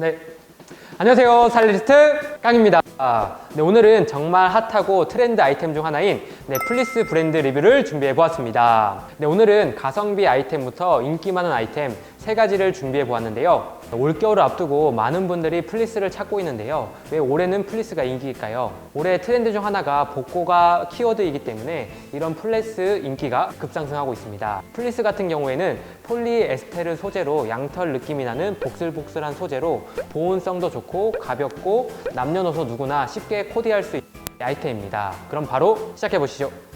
네. 안녕하세요. 스타일리스트 깡입니다. 아, 네, 오늘은 정말 핫하고 트렌드 아이템 중 하나인 네, 플리스 브랜드 리뷰를 준비해 보았습니다. 네, 오늘은 가성비 아이템부터 인기 많은 아이템 세 가지를 준비해 보았는데요. 올겨울을 앞두고 많은 분들이 플리스를 찾고 있는데요. 왜 올해는 플리스가 인기일까요? 올해 트렌드 중 하나가 복고가 키워드이기 때문에 이런 플리스 인기가 급상승하고 있습니다. 플리스 같은 경우에는 폴리에스테르 소재로 양털 느낌이 나는 복슬복슬한 소재로 보온성도 좋고 가볍고 남녀노소 누구나 쉽게 코디할 수 있는 아이템입니다. 그럼 바로 시작해 보시죠.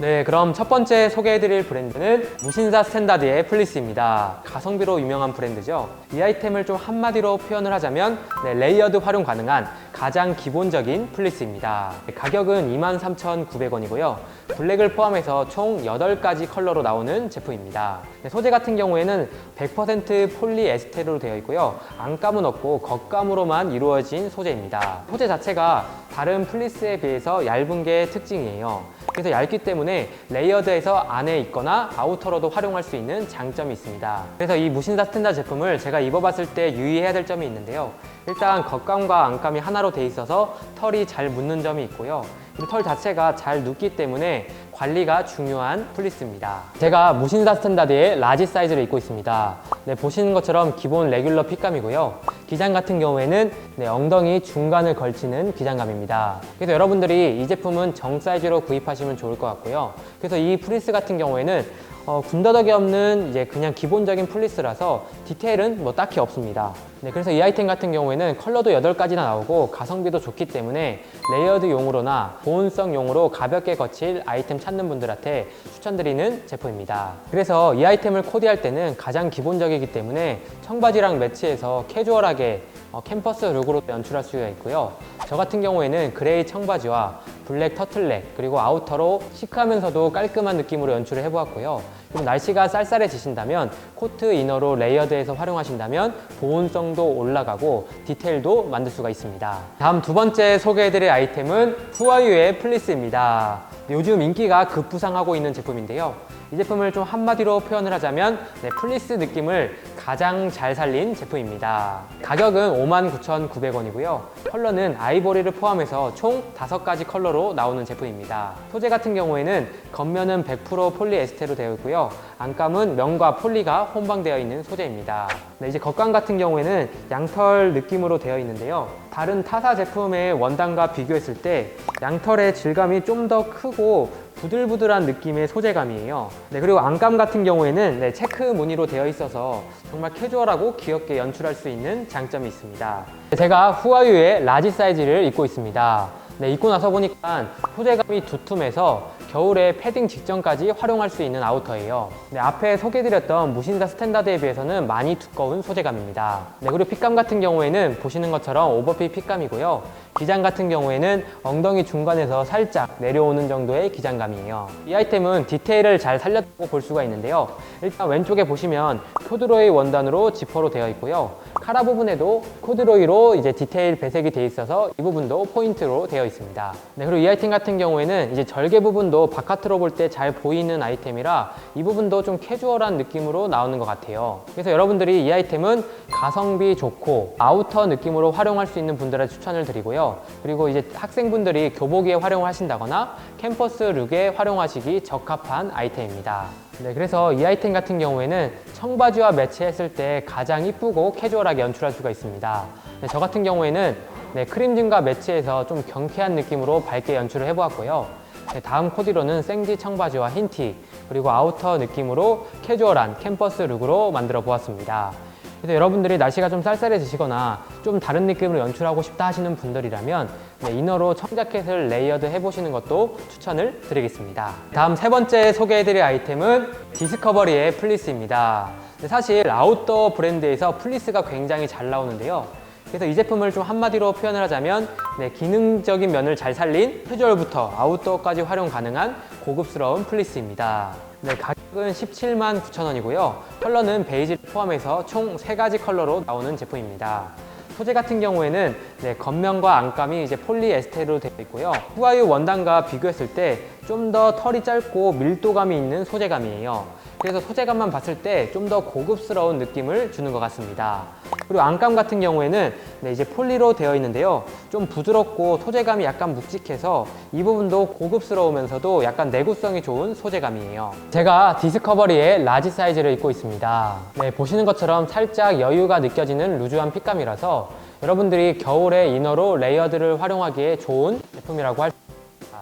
네, 그럼 첫 번째 소개해드릴 브랜드는 무신사 스탠다드의 플리스입니다. 가성비로 유명한 브랜드죠. 이 아이템을 좀 한마디로 표현을 하자면 네, 레이어드 활용 가능한 가장 기본적인 플리스입니다. 네, 가격은 23,900원이고요. 블랙을 포함해서 총 8가지 컬러로 나오는 제품입니다. 네, 소재 같은 경우에는 100% 폴리에스테르로 되어 있고요. 안감은 없고 겉감으로만 이루어진 소재입니다. 소재 자체가 다른 플리스에 비해서 얇은 게 특징이에요. 그래서 얇기 때문에 레이어드에서 안에 있거나 아우터로도 활용할 수 있는 장점이 있습니다. 그래서 이 무신사 스탠다드 제품을 제가 입어봤을 때 유의해야 될 점이 있는데요. 일단 겉감과 안감이 하나로 돼 있어서 털이 잘 묻는 점이 있고요. 이털 자체가 잘 눕기 때문에 관리가 중요한 플리스입니다. 제가 무신사 스탠다드의 라지 사이즈를 입고 있습니다. 네, 보시는 것처럼 기본 레귤러 핏감이고요. 기장 같은 경우에는 네, 엉덩이 중간을 걸치는 기장감입니다. 그래서 여러분들이 이 제품은 정 사이즈로 구입하시면 좋을 것 같고요. 그래서 이 플리스 같은 경우에는 어, 군더더기 없는 이제 그냥 기본적인 플리스라서 디테일은 뭐 딱히 없습니다. 네, 그래서 이 아이템 같은 경우에는 컬러도 8가지나 나오고 가성비도 좋기 때문에 레이어드용으로나 보온성용으로 가볍게 거칠 아이템 찾는 분들한테 추천드리는 제품입니다. 그래서 이 아이템을 코디할 때는 가장 기본적이기 때문에 청바지랑 매치해서 캐주얼하게 어, 캠퍼스 룩으로 연출할 수가 있고요. 저 같은 경우에는 그레이 청바지와 블랙 터틀넥 그리고 아우터로 시크하면서도 깔끔한 느낌으로 연출을 해보았고요. 그럼 날씨가 쌀쌀해지신다면 코트 이너로 레이어드해서 활용하신다면 보온성도 올라가고 디테일도 만들 수가 있습니다. 다음 두 번째 소개해드릴 아이템은 후아유의 플리스입니다. 요즘 인기가 급부상하고 있는 제품인데요. 이 제품을 좀 한마디로 표현을 하자면 네, 플리스 느낌을 가장 잘 살린 제품입니다. 가격은 59,900원이고요. 컬러는 아이보리를 포함해서 총 5가지 컬러로 나오는 제품입니다. 소재 같은 경우에는 겉면은 100% 폴리에스테로 되어 있고요. 안감은 면과 폴리가 혼방되어 있는 소재입니다. 네, 이제 겉감 같은 경우에는 양털 느낌으로 되어 있는데요. 다른 타사 제품의 원단과 비교했을 때 양털의 질감이 좀 더 크고 부들부들한 느낌의 소재감이에요. 네, 그리고 안감 같은 경우에는 네, 체크 무늬로 되어 있어서 정말 캐주얼하고 귀엽게 연출할 수 있는 장점이 있습니다. 제가 후아유의 라지 사이즈를 입고 있습니다. 네, 입고 나서 보니까 소재감이 두툼해서 겨울에 패딩 직전까지 활용할 수 있는 아우터예요. 네, 앞에 소개드렸던 무신사 스탠다드에 비해서는 많이 두꺼운 소재감입니다. 네, 그리고 핏감 같은 경우에는 보시는 것처럼 오버핏 핏감이고요. 기장 같은 경우에는 엉덩이 중간에서 살짝 내려오는 정도의 기장감이에요. 이 아이템은 디테일을 잘 살렸다고 볼 수가 있는데요. 일단 왼쪽에 보시면 코드로이 원단으로 지퍼로 되어 있고요. 카라 부분에도 코드로이로 이제 디테일 배색이 되어 있어서 이 부분도 포인트로 되어 있습니다. 네, 그리고 이 아이템 같은 경우에는 이제 절개 부분도 바깥으로 볼 때 잘 보이는 아이템이라 이 부분도 좀 캐주얼한 느낌으로 나오는 것 같아요. 그래서 여러분들이 이 아이템은 가성비 좋고 아우터 느낌으로 활용할 수 있는 분들한테 추천을 드리고요. 그리고 이제 학생분들이 교복에 활용을 하신다거나 캠퍼스 룩에 활용하시기 적합한 아이템입니다. 네, 그래서 이 아이템 같은 경우에는 청바지와 매치했을 때 가장 이쁘고 캐주얼하게 연출할 수가 있습니다. 네, 저 같은 경우에는 네, 크림진과 매치해서 좀 경쾌한 느낌으로 밝게 연출을 해보았고요. 네, 다음 코디로는 생지 청바지와 흰티 그리고 아우터 느낌으로 캐주얼한 캠퍼스 룩으로 만들어 보았습니다. 그래서 여러분들이 날씨가 좀 쌀쌀해지시거나 좀 다른 느낌으로 연출하고 싶다 하시는 분들이라면 네, 이너로 청자켓을 레이어드 해보시는 것도 추천을 드리겠습니다. 다음 세 번째 소개해드릴 아이템은 디스커버리의 플리스입니다. 네, 사실 아웃도어 브랜드에서 플리스가 굉장히 잘 나오는데요. 그래서 이 제품을 좀 한마디로 표현을 하자면 네, 기능적인 면을 잘 살린 캐주얼부터 아웃도어까지 활용 가능한 고급스러운 플리스입니다. 네, 가격은 17만 9천 원이고요. 컬러는 베이지를 포함해서 총 3가지 컬러로 나오는 제품입니다. 소재 같은 경우에는 네, 겉면과 안감이 이제 폴리에스테르로 되어 있고요. 후아유 원단과 비교했을 때 좀 더 털이 짧고 밀도감이 있는 소재감이에요. 그래서 소재감만 봤을 때 좀 더 고급스러운 느낌을 주는 것 같습니다. 그리고 안감 같은 경우에는 네, 이제 폴리로 되어 있는데요. 좀 부드럽고 소재감이 약간 묵직해서 이 부분도 고급스러우면서도 약간 내구성이 좋은 소재감이에요. 제가 디스커버리의 라지 사이즈를 입고 있습니다. 네, 보시는 것처럼 살짝 여유가 느껴지는 루즈한 핏감이라서 여러분들이 겨울에 이너로 레이어드를 활용하기에 좋은 제품이라고 할 수 있습니다.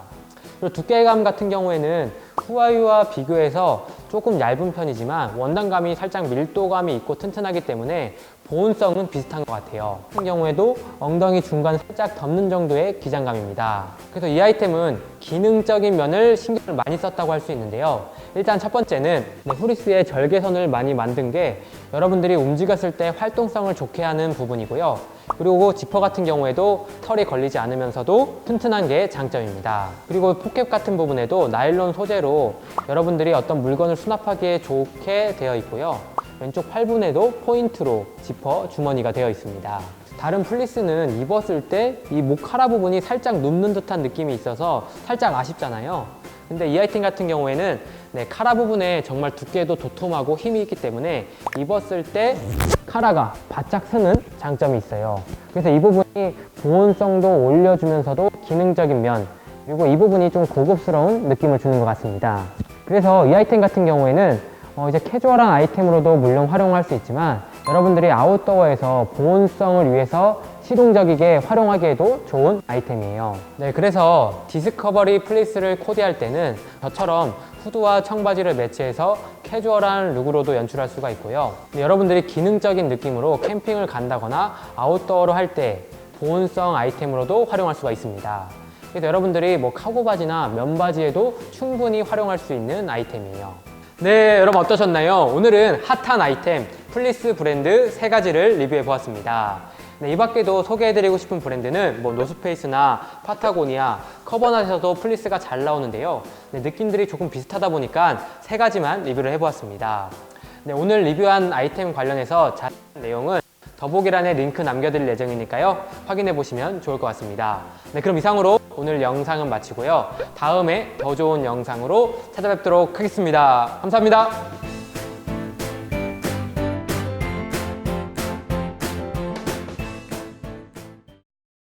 그리고 두께감 같은 경우에는 후아유와 비교해서 조금 얇은 편이지만 원단감이 살짝 밀도감이 있고 튼튼하기 때문에 보온성은 비슷한 것 같아요. 같은 경우에도 엉덩이 중간 살짝 덮는 정도의 기장감입니다. 그래서 이 아이템은 기능적인 면을 신경을 많이 썼다고 할 수 있는데요. 일단 첫 번째는 네, 후리스의 절개선을 많이 만든 게 여러분들이 움직였을 때 활동성을 좋게 하는 부분이고요. 그리고 지퍼 같은 경우에도 털이 걸리지 않으면서도 튼튼한 게 장점입니다. 그리고 포켓 같은 부분에도 나일론 소재로 여러분들이 어떤 물건을 수납하기에 좋게 되어 있고요. 왼쪽 팔분에도 포인트로 지퍼 주머니가 되어 있습니다. 다른 플리스는 입었을 때 이목 카라 부분이 살짝 눕는 듯한 느낌이 있어서 살짝 아쉽잖아요. 근데 이 아이템 같은 경우에는 네, 카라 부분에 정말 두께도 도톰하고 힘이 있기 때문에 입었을 때 카라가 바짝 서는 장점이 있어요. 그래서 이 부분이 보온성도 올려주면서도 기능적인 면 그리고 이 부분이 좀 고급스러운 느낌을 주는 것 같습니다. 그래서 이 아이템 같은 경우에는 어, 이제 캐주얼한 아이템으로도 물론 활용할 수 있지만 여러분들이 아웃도어에서 보온성을 위해서 실용적이게 활용하기에도 좋은 아이템이에요. 네, 그래서 디스커버리 플리스를 코디할 때는 저처럼 후드와 청바지를 매치해서 캐주얼한 룩으로도 연출할 수가 있고요. 네, 여러분들이 기능적인 느낌으로 캠핑을 간다거나 아웃도어로 할 때 보온성 아이템으로도 활용할 수가 있습니다. 그래서 여러분들이 뭐 카고 바지나 면바지에도 충분히 활용할 수 있는 아이템이에요. 네, 여러분 어떠셨나요? 오늘은 핫한 아이템 플리스 브랜드 세 가지를 리뷰해 보았습니다. 네, 이 밖에도 소개해드리고 싶은 브랜드는 뭐 노스페이스나 파타고니아, 커버낫에서도 플리스가 잘 나오는데요. 네, 느낌들이 조금 비슷하다 보니까 세 가지만 리뷰를 해보았습니다. 네, 오늘 리뷰한 아이템 관련해서 자세한 내용은 더보기란에 링크 남겨드릴 예정이니까요. 확인해 보시면 좋을 것 같습니다. 네, 그럼 이상으로 오늘 영상은 마치고요. 다음에 더 좋은 영상으로 찾아뵙도록 하겠습니다. 감사합니다.